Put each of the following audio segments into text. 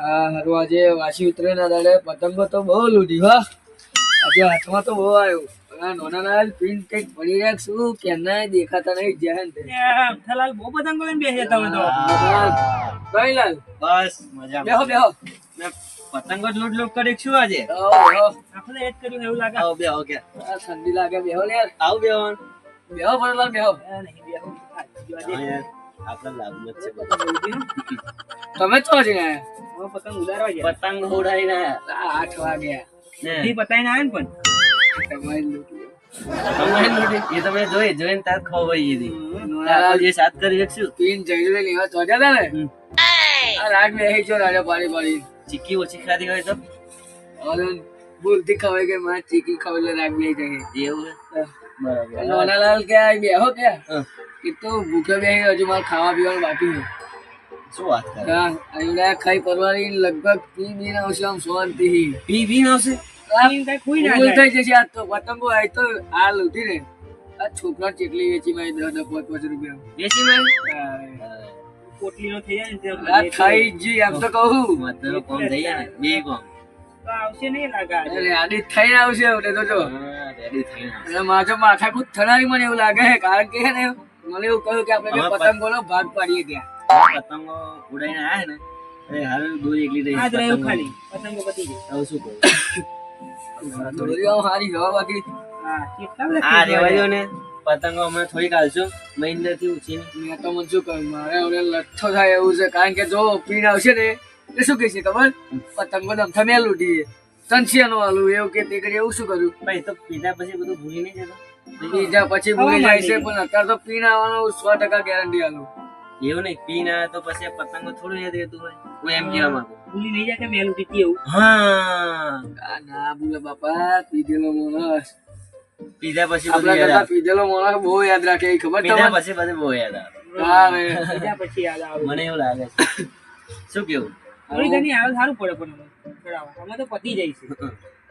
આ હારું આજે વાસી ઉતરે ના દાડે પતંગો તો બહુ લૂટી હો. આજે હાથમાં તો બહુ આવ્યું. આ નાના નાના કંઈક પડી રહ્યા શું? કે ના દેખાતા નહીં અમથાલાલ બહુ પતંગો લઈને બેસી તમે તો. કઈ લાલ. બસ મજા બેહો બેહો. પતંગો જ લૂંટ લૂંટ કરી શું આજે. બેહો, બેહો. આપણે એ કર્યું એવું લાગે. આવો બે આવો કે ઠંડી લાગે બેહો લે. યાર. આવો બેહો બેહો. નહીં બેહું. આ જોવા યાર, લાભ છે તમે તો પતંગ ઉડાડવા ગયા. પતંગ ઉડાડીને આઠ વાગ્યા. ને. પતાઈને આવ્યા ને પણ. એ તમે જોઈ જોઈને તાર ખવાઈ ગઈ હતી. સાત કરી શકશું. પિન લેવા ને બેહી છો રાજા પાડી પાડી. ચીકી ઓછી ખાધી હોય તો? હવે ભૂલથી ખવાઈ ગઈ માં ચીકી ખવાઈ લે એવું હે? બરાબર. નાનાલાલ કે આ બેહો કે. એ તો ભૂખે બેહી હજુ મારે ખાવા પીવાનું બાકી છે. શું વાત કરે? અહીંયા ખાઈ પરવારી લગભગ પી બીન આવશે આમ શાંતિ પી બીન આવશે? થઈ જશે આ તો પતંગો આ તો આ લૂટી ને આ છોકરા ચેટલી વેચી મારી દસ દસ પાંચ પાંચ રૂપિયા. વેચી મારી. પોટલીનો થઈ જાય ને આ ખાઈ જી એમ તો કહું. મતલબ કોમ થઈ જાય ને? બે કોમ. તો આવશે નહીં લાગે અરે આડી થઈને આવશે હવે તો જો. હા, ready થઈને. માથે માથાકૂટ થનારી મને એવું લાગે કારણ કે ને મને એવું કહ્યું કે આપણે પતંગ બોલો ભાગ પાડીએ ત્યાં. પતંગો ઉડાઈને આયા ને અરે હાલ દોરી એકલી રહી આજ રહ્યું. ખાલી પતંગો પતી ગઈ. હવે શું કરું? દોરીઓ હારી હવા બાકી. આ રેવા દો ને પતંગો અમે થોડી હાલશું મહિન્દરથી ઉછી મેં તો મને શું કહ્યું મારે હવે લઠ્ઠો થાય એવું છે કારણ કે જો પીણ આવશે ને એ શું કહેશે ખબર? પતંગો દમથા મેં લૂટીએ સંશિયાનો આલું એવું કે તે કરી એવું શું કર્યું ભાઈ તો પીધા પછી બધું ભૂલી નહીં જતો. બીજા પછી ભૂલી જાય છે પણ અત્યારે તો પીણ આવવાનું સો ટકા ગેરંટી આલું એવું નહીં પી ના તો પછી આ પતંગો થોડું યાદ રહેતું હોય. હું એમ કહેવા માંગુ. ભૂલી નહીં જાય કે મેલું પીતી એવું. હા. ના ભૂલે બાપા પીધેલો મોણસ. પીધા પછી આપણા કરતા પીધેલો મોણસ બહુ યાદ રાખે એ ખબર પીધા તમને? પછી બધું બહુ યાદ આવે. બીજા પછી યાદ આવે. મને એવું લાગે છે. શું કેવું? થોડી ઘણી આવે સારું પડે પણ અમે તો પતી જાય છે.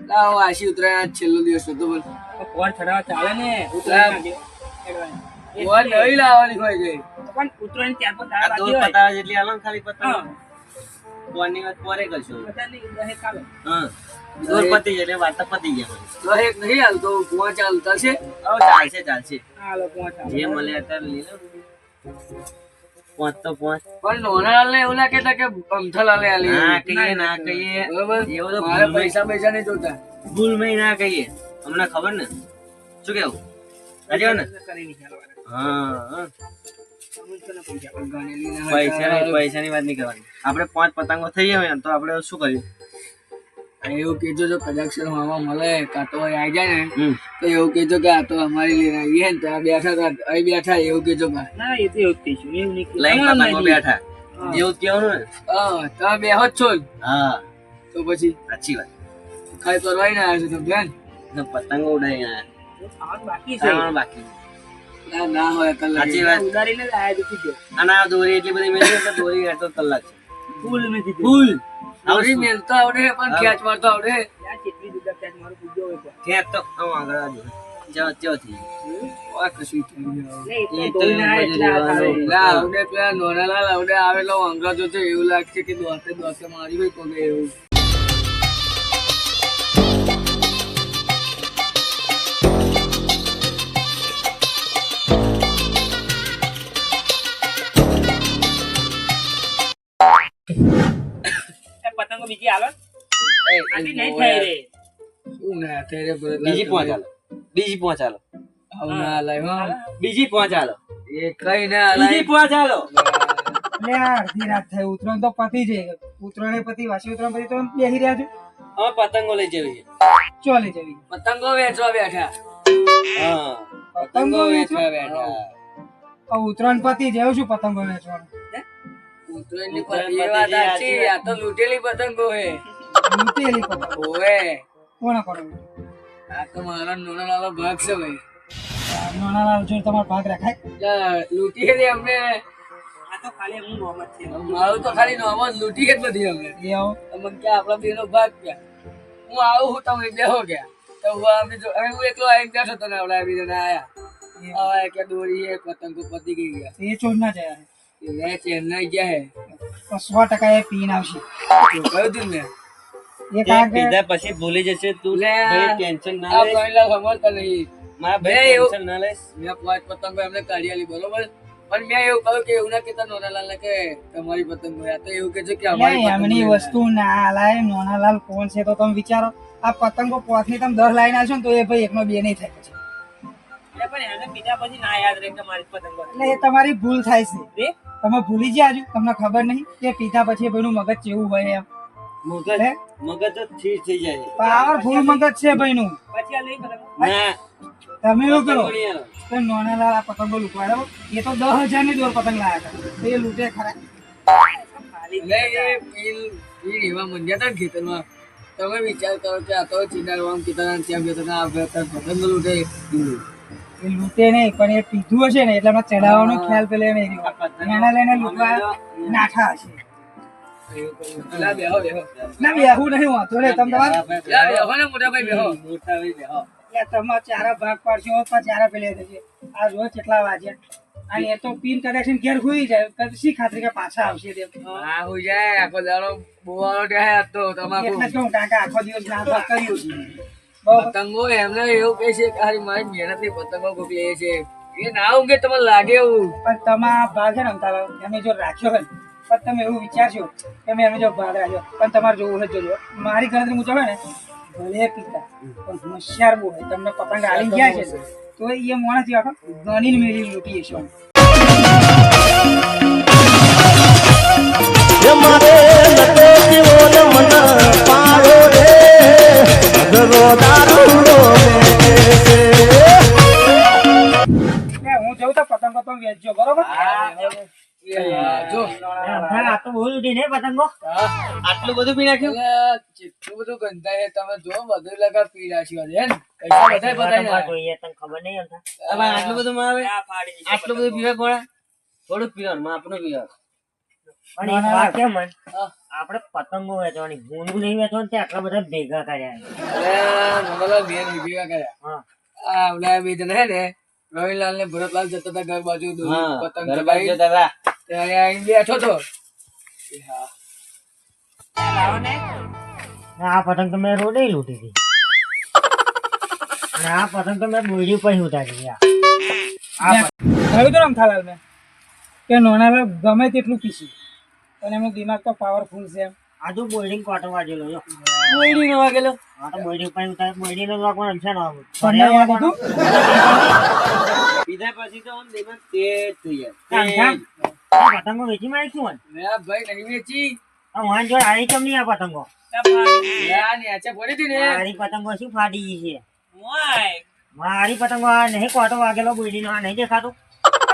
લાવો આશી ઉતરાયણ આજ છેલ્લો દિવસ હતો બોલ કોણ ચડાવવા ચાલે ને? ઉત્તરાયણ. નહીં લાવવાની હોય છે પણ ઉત્તરાયણ ત્યાર પર આ દાળ દોર બાકી હોય. પતાવે જેટલી હાલો ને ખાલી પતંગ હા. વાત પોરે કરશું. બધાની દહેજ કાલે હા. દોર પતી જાય એટલે વાત તો પતી જાય. મારી. તો નહીં હાલતો કુવા ચાલતા છે હવે ચાલશે ચાલશે. આ લોકો આ જે મળે અત્યારે લઈ લો. પાંચ તો પાંચ. પણ નોનાલાલ ને એવું ના કેતા કે અમથાલાલે આલી ના કહીએ ના કહીએ. એવું તો મારે પૈસા પૈસા નહીં જોતા. ભૂલમાં ના કહીએ. હમણાં ખબર ને? શું કેવું? સાચી ને? કરી નહીં ચાલવાના. હા હા. અમુક તો પૈસા. ગણેલી ના પૈસા હતા. પૈસાની વાત નહીં કરવાની. આપણે પાંચ પતંગો થઈ હોય તો આપણે શું કર્યું એવું કહેજો જો કદાચ મામા મળે કાં તો આવી જાય ને તો એવું કહેજો કે આ તો અમારી લઈને આવીએ ને ત્યાં બેઠા હતા અહીં બેઠા એવું કહેજો ના એ તો એવું કહીશું. એવું નહીં કહીશું. પતંગો બેઠા. એવું જ ને? હા તમે બેહો જ છો હા. તો પછી? સાચી વાત. ખાઈ પરવાઈ ના આવ્યો છો તમે પતંગો ઉડાઈ ના બાકી છે. બાકી. ના ના હોય કલાક. સાચી વાત. ઉડાડીને જ આયા દીધી જો. અને આ દોરી એટલી બધી મેળવી એટલે દોરી હેઠો કલાક છે. ફૂલ મેં ફૂલ. દોરી મેલતો આવડે પણ ખેંચ મારતો આવડે. યાર, કેટલી દીધા ત્યાં મારું પૂછજો હોય તો. તો આમ આગળ આવજો ચો ચો થઈ આ કશું થયું નહીં. લે, એ તો ધોઈને આયા બધું એટલા લેવાનું. આવે. પેલા આવડે પેલા નોનાલાલ આવડે આવેલો અંગ્રેજો છે એવું લાગશે કે દોસ્તે દોસ્તે મારી હોય કોને એવું. બીજી આલો આટલી નહીં થઈ રે. શું ના થાય રે બીજી? હાલો બીજી પહોંચ હાલો આવું ના હલાય હો. બીજી પહોંચ હાલો એ કઈ ના બીજી હલાય હાલો લે અડધી રાત થઈ. ઉતરાયણ તો પતી જાય. ઉતરાયણ પતિ વાસી ઉતરણ પતિ તો બેહી રહ્યા છો? હવે પતંગો લઈ જવી છે. લઈ જવી? પતંગો વેચવા બેઠા. હા પતંગો વેચવા બેઠા. ઉતરણ પતિ જેવું શું પતંગો વેચવાનું ઉત્તરાયણની ઉત્તરાયણ પતંગ એ સાચી. સાચી આ તો લૂંટેલી પતંગો હે લૂંટેલી પતંગ? ઓવે. કોને કોણ આ તો મારા નાના નાનો ભાગ છે ભાઈ. નાના નાના જોડે તમારો ભાગ રાખાય? જા, લૂંટી હતી અમને. આ તો ખાલી હું મોહમ્મદ છે. મારું તો ખાલી નામ જ લૂંટી જ બધી અમે એ આવો. કે આપણા બેનો ભાગ ક્યાં? હું આવું હું તમે બેહો ગયા તો હું અમે જો હવે હું એકલો આવીને બેઠો તને ને આવડા આવી જણા આયા કે દોરી હે પતંગો પતી ગઈ ગયા. એ ચોર ના જાય. એ ચેન્નાઈ ગયા સો ટકા એ પીને આવશે. કહ્યું તું ને? એ તે કારણ કે પીધા પછી ભૂલી જશે તું. ટેન્શન ના આ લઈશ નહીં. મારા ભાઈ ટેન્શન ના લઈશ મેં પાંચ પતંગો એમને કાઢી આલી બરોબર? પણ મેં એવું કહ્યું કે એવું ના કહેતા નોનાલાલ કે તમારી પતંગ હોય તો એવું કે છે કે અમારી એમની વસ્તુ ના લાય નોનાલાલ કોણ છે તો તમે વિચારો. આ પતંગો પોતની તમે દસ લાઈન આવશો ને તો એ ભાઈ એકનો બે નહીં થાય પછી. એટલે પણ એને બીજા પછી ના યાદ રહે તમારી મારી પતંગો એટલે એ તમારી ભૂલ થાય છે. તમે ભૂલી ગયા છો તમને ખબર નહીં કે પીધા પછી ભાઈનું મગજ કેવું હોય એમ? મગજ હે? મગજ તો ઠીક થઈ જાય. પાવરફુલ મગજ છે ભાઈનું. પછી આ લઈ પતંગો તમે. એવું કરો. પતંગો. તો પતંગો લૂંટવાડો એ તો દસ હજારની દોર પતંગ લાયા હતા એ લૂંટે ખરા. એવા મંડ્યા હતા ખેતરમાં. તમે વિચાર કરો કે આ તો ત્યાં આ ગયા લૂંટે. એ લૂંટે નહીં પણ એ પીધું હશે ને એટલે એમાં ચડાવવાનો ખ્યાલ પેલે નહીં રહ્યો. એના લઈને લૂંટવા નાઠા હશે. લા બેહો બેહો. ના બેહું નહીં વાંધો નહીં. તમે તમારે લા બેહો ને મોટા ભાઈ બેહો. મોટા ભાઈ બેહો. એટલે તમે ચારા ભાગ પાડશો તો ચારા પેલે થશે. આ જો કેટલા વાગ્યા અને એ તો પિન કનેક્શન ઘેર હોઈ જાય. શી ખાતરી કે પાછા આવશે હા જાય. આખો દાડો બોવાળો તો તમાકુ. એટલે જ કાકા આખો દિવસ ના કર્યું છે. બરાબર પતંગો એમને એવું કે છે કે મારી મહેનતની પતંગો કોક લે છે. એ ના ઊંઘે તમને લાગે એવું. પણ તમારા ભાગ છે ને અમથા તમે જો રાખ્યો હોય પણ તમે એવું વિચારશો કે મેં એનો જો ભાગ રાખ્યો. પણ તમારે જોવું હોય જોજો. મારી ગણતરી મુજબ ચાલો ને ભલે પિતા પણ હોશિયાર બહુ હોય. તમને પતંગ આલી ગયા છે તો એ માણસ આખો ગણીને મેળવી લૂટી જશો મારે દારૂડો મેલે છે. એટલે હું જઉં તો પતંગો તમે વેચજો બરોબર? એ જો. આ તો બહુ લૂંટી ને પતંગો. આટલું બધું પી નાખ્યું? જેટલું બધું ગંધાય તમે જો બધું લગા પી નાખ્યું હે પૈસા બધાય બધાય જોઈએ તને ખબર નહીં આટલું બધું માં આવે આ ફાડી દીધી આટલું બધું પીવા કોણ થોડુંક પીવાનું આપણું પીવાનું. પણ એક વાત કેમ મન. આપણે પતંગો વેચવાની. ગુનું નહીં વેચવાનું તે આટલા બધા ભેગા કર્યા અરે બેન ભેગા કર્યા. હા. ઓલા બે જણા ને રવિલાલ ને ભરતલાલ જતા હતા ઘર બાજુ પતંગ ચગાવી. જતા હતા. ત્યારે આઈને બેઠો તો આ પતંગ તો મેં રોડે લૂંટી હતી. અને આ પતંગ તો મેં બોયડી પણ ઉતારી આ. હવે તો રમથાલાલ મેં. કે નોનાલાલ ગમે તેટલું પીસી પણ એમનું દિમાગ તો પાવરફુલ છે આજુ તો કોટો વાગેલો જો વાગેલો આ તો બોયડી પણ ઉતારી બોયડી નો વાગવાનો છે ને તમને યાદ હતું? પીધા પછી તો આમ દિમાગ તેજ થઈ જાય. પતંગો વેચી મેં આ ભાઈ નહીં વેચી. આ વાન જો આઈ કેમ નહીં આ પતંગો? મારી પતંગો શું ફાટી ગઈ છે? મારી પતંગો આ નહીં કોટો વાગેલો બોલિંગ આ નહીં દેખાતું?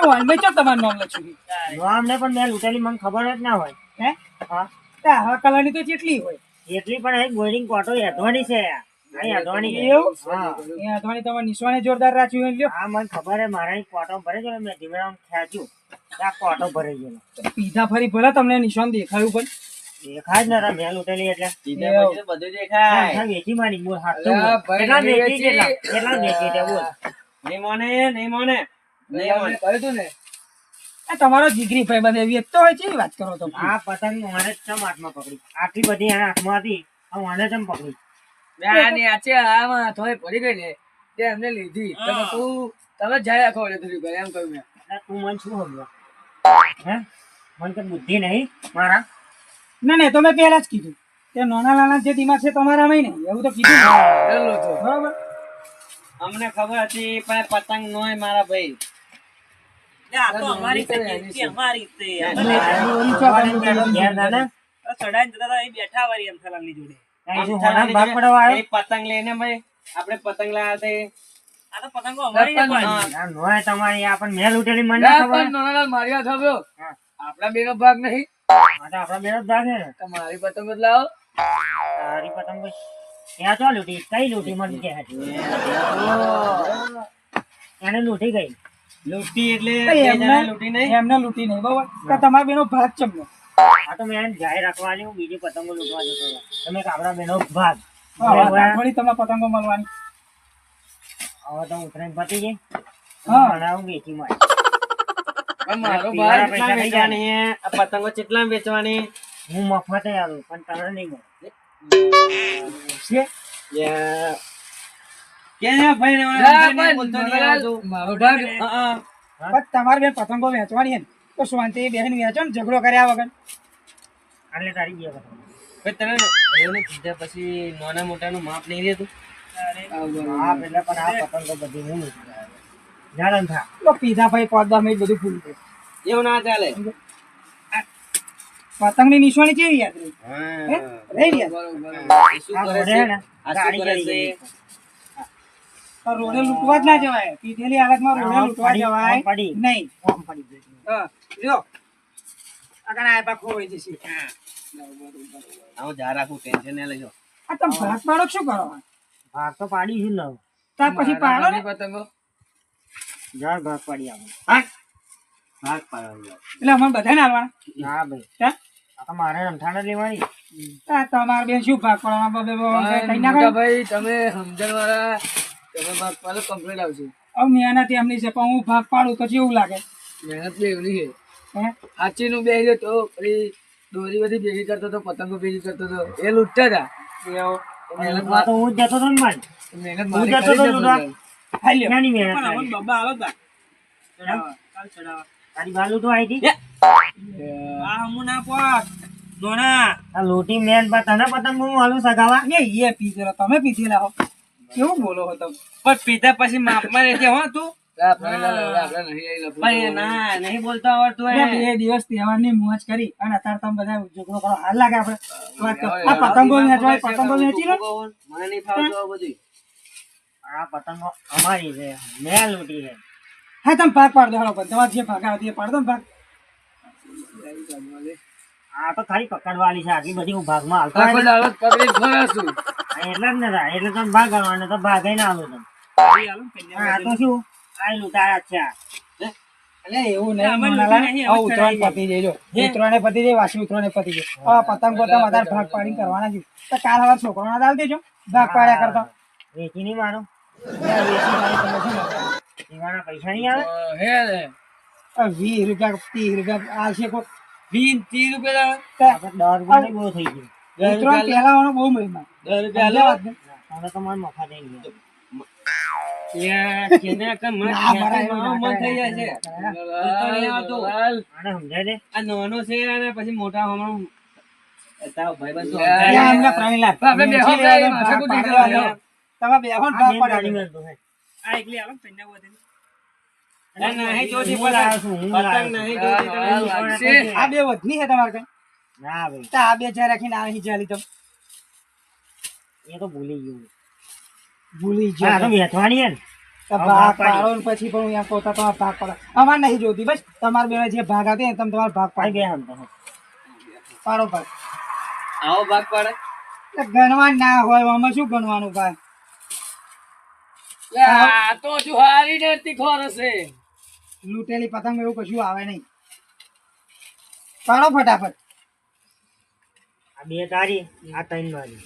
વાલમાં ચો તમારું નામ લખ્યું નામ ને પણ મેં લૂંટેલી મને ખબર જ ના હોય. હે? હા. હવે કલરની તો કેટલી હોય. એટલી પણ એક બોયડિંગ કોટો હેઠવાની છે. આ જોરદાર રાખ્યું હોય મને ખબર હે મારા કોટો ભરે છે મેં ધીમે ખેંચ્યું. ત્યાં કોટો ભરાઈ ગયેલો પીધા ફરી ભલે તમને નિશાન દેખાયું પણ. દેખાય જ નતા મેં લૂંટેલી એટલે. પીધા બધું દેખાય. વેચી મારી બોલ હાથ તો અલા, બોલ. ભાઈ, કેટલા વેચી વેચી. કેટલા કેટલા વેચી બોલ. નહીં મોને નહીં મોને. નહીં કહ્યું તું ને. તમારો જીગરી ભાઈ બંધ એવી તો હોય છે વાત કરો તો આ પતંગ મને ચમ હાથમાં પકડી. આટલી બધી એના હાથમાં હતી આ મને ચમ પકડી? મેં આચે આમાં હાથોએ પડી ગઈ ને તે એમને લીધી. તમે તું તમે જાય આખો વડે ધરી કરે એમ કહ્યું મેં. તું મને શું સમજો હે? મને તો બુદ્ધિ નહીં મારા. ના ના તો મેં પહેલા જ કીધું. કે નાના નાના જે દિમાગ છે તમારામાં નહીં. એવું તો કીધું ને. તો બરોબર? અમને ખબર હતી પણ પતંગ નોય મારા ભાઈ. પતંગ લઈને ભાઈ પતંગ લાયા મને ના, ના ભાગ નહીં. આપડા તો આપણા બેનો ભાગ છે ને. તમારી પતંગ લાવો. તારી પતંગ ભાઈ ત્યાં ચો લૂંટી કઈ લૂંટી મને એને લૂંટી ગઈ. લૂંટી એટલે એ બે એમને જણા લૂંટી નહીં. એમને લૂંટી નહીં બરોબર? કે તમારા બેનો ભાગ ચમનો આ તો મેં જાહેર રાખવાની હું બીજી પતંગો લૂંટવા જતો તમે કે બેનો ભાગ. થોડી તમારા પતંગો મળવાની. હવે તો ઉતરાયણ પતી ગઈ. હા. વેચી મારી. મારો ભાઈ કેટલા નહીં આ પતંગો કેટલા વેચવાની? હું મફતે આવું પણ તમને નહીં મળે. તમારે બેન પતંગો વેચવાની તો શાંતિ બેન વેચો ને ઝઘડો કર્યા વગર. એટલે તારી પતંગ. ભાઈ કીધા પછી નાના મોટાનું માપ નહીં રહેતું આવું બરોબર. હા એટલે પણ આ પતંગો એવું ના ચાલે. પતંગની નિશાની કેવી યાદ રહી? રોડે લૂંટવા જ ના જવાય. પીધેલી હાલતમાં રોડે લૂંટવા જવાય નહીં. જો. આગળ આ પાક જશે. ટેન્શન ના લેજો. આ તમે ભાગ પાડો શું કરો? ભાગ તો પાડી છે ને ત્યાર પછી પાડો ને. પતંગો જળ ભાગ પાડી આવે. ભાગ પાડવાનો એટલે અમને બધાને હાલવાના ના ભાઈ. હે? આ મારે રમઠાણ લેવાની. તમારે બેન શું ભાગ પાડવાના? ભાઈ તમે સમજણ વાળા તમે ભાગ પાડો કમ્પ્લીટ આવશે હવે મહેનત એમની છે પણ હું ભાગ પાડું તો કેવું લાગે? મહેનત બી એવડી છે. હે? હાચી નું તો પછી દોરી બધી ભેગી કરતો હતો પતંગો ભેગી કરતો હતો એ લૂંટતા હતા. મહેનત આ તો હું જ જતો હતો ને મારી. મહેનત હું જતો હતો લૂંટવા. બધા. નાની મહેનત પણ કરી. અમને બબ્બા હાલો તા. તારી બાજુ તો આવી હતી? આ હમું ના પોક. દોણા. આ લોટી મેન પર તને પતંગ હું હાલું સગાવા? એ ઈએ પીધેલો. તમે પીધેલા હો. કેવું બોલો હતો પણ પીધા પછી માપમાં રહેજે હો તું આપણે આપણે આપણે નહીં આવી લફડું ભાઈ ના નહીં બોલતો આવડતું બે દિવસ તહેવારની મોજ કરી અને અત્યારે તમે બધા ઝઘડો કરો હાલ લાગે આપણે આ પતંગો વેચવાય પતંગો વેચી મને નહીં ફાવતું બધું આ પતંગો અમારી છે મેં લૂંટી છે હા તમે ભાગ પાડ દો હાલો પણ તમારે જે ભાગ આવે તે પાડ ને ભાગ આ તો ખાલી પકડવાની છે આટલી બધી હું ભાગમાં હાલતો પકડી. એટલે જ ને તાર. એટલે તમે ભાગ ગણવાનો તો ભાગે ના આવું તમે હા તો શું આયલું તારા છે આ. એટલે એવું નહીં ઉત્તરાયણ પતી જાય જો ઉત્તરાયણે પતી જાય વાસી ઉત્તરાયણે પતી જાય પતંગ પતંગ વધારે ભાગ પાડીને કરવાના છે તો કાલ હવે છોકરાના દાલ દેજો ભાગ પાડ્યા કરતા વેચી નહીં મારો પૈસા નહીં આવે હે વીસ રૂપિયા ત્રીસ રૂપિયા આલશે કોક. વીસ ત્રીસ રૂપિયા દસ રૂપિયા બહુ થઈ ગયું ઉત્તરાયણ પહેલાવાનો બહુ મહિમા. રૂપિયા હવે તો મફા થઈ ગયું પછી મોટા હમણાં. તમે પાડી. આ બે વધની છે તમારે કઈ? ના ભાઈ. તા બે ચાર રાખીને આ અહીં ચાલી તો એ તો ભૂલી ગયું. ભૂલી આ તો ગયો વેચવાની તો હા, ભાગ ભાગ પાડો. ને પછી પણ હું એમ કહું તો ભાગ પાડો. અમારે નહીં જોતી બસ. તમારે બેના જે ભાગ આવતી ને તમે તમારે ભાગ પાડી ગયા હમ તો પાડો ભાગ. આવો ભાગ પાડે. ગણવા ના હોય આમાં શું ગણવાનું ભાઈ આ તો જુહારી ને તીખો હશે. લૂંટેલી પતંગ એવું કશું આવે નહીં. પાડો ફટાફટ. આ બે તારી આ ત્રણ મારી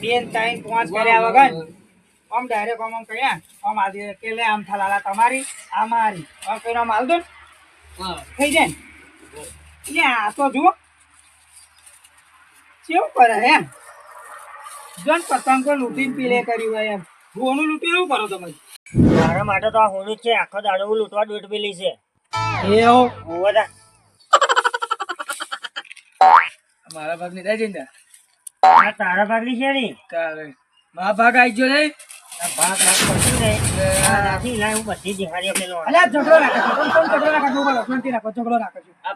બેન ત્રણ પાંચ કર્યા વગર આમ ડાયરેક્ટ આમ આમ કર્યા. આમ આજે કે લે આમ થલાલા તમારી આ મારી. આમ કઈ આમ હાલ દો. થઈ જાય ને? આ તો જુઓ. કેવું કરે એમ જન પતંગો લૂંટીને પીલે કર્યું હોય એમ. ગોનું લૂંટી એવું કરો તમે? મારા માટે તો આ હોનું જ છે. આખો દાડો લૂંટવા દોઢ પેલી છે. એવું? હું બધા મારા ભાગની જાય ને તારા ભાગ ભાગની છે ને? તારે. મારા ભાગ આવી ગયો નહીં ભાગ ભાગ ને. લાય હું બધી દિહાડીઓ પેલો અલ્યા ઝઘડો રાખે છે. તમે ઝઘડો રાખે બોલો શાંતિ રાખો ઝઘડો રાખો આ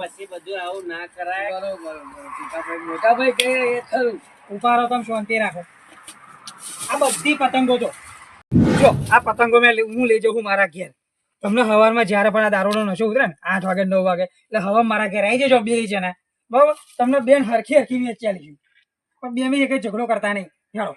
પછી બધું આવું ના કરાય. બરોબર બરોબર. મોટા ભાઈ કે એ ખરું ઉપાડો તમે શાંતિ રાખો. આ બધી પતંગો જો. જો આ પતંગો મેં હું લઈ જઉં મારા ઘેર. તમને સવારમાં જ્યારે પણ આ દારૂનો નશો ઉતરે ને આઠ વાગે નવ વાગે એટલે હવા મારા ઘેર આવી જજો બે જણા બરોબર? તમને બેન હરખી હરખી વેચ ચાલી પણ બે મેં એક ઝઘડો કરતા નહીં. હેડો.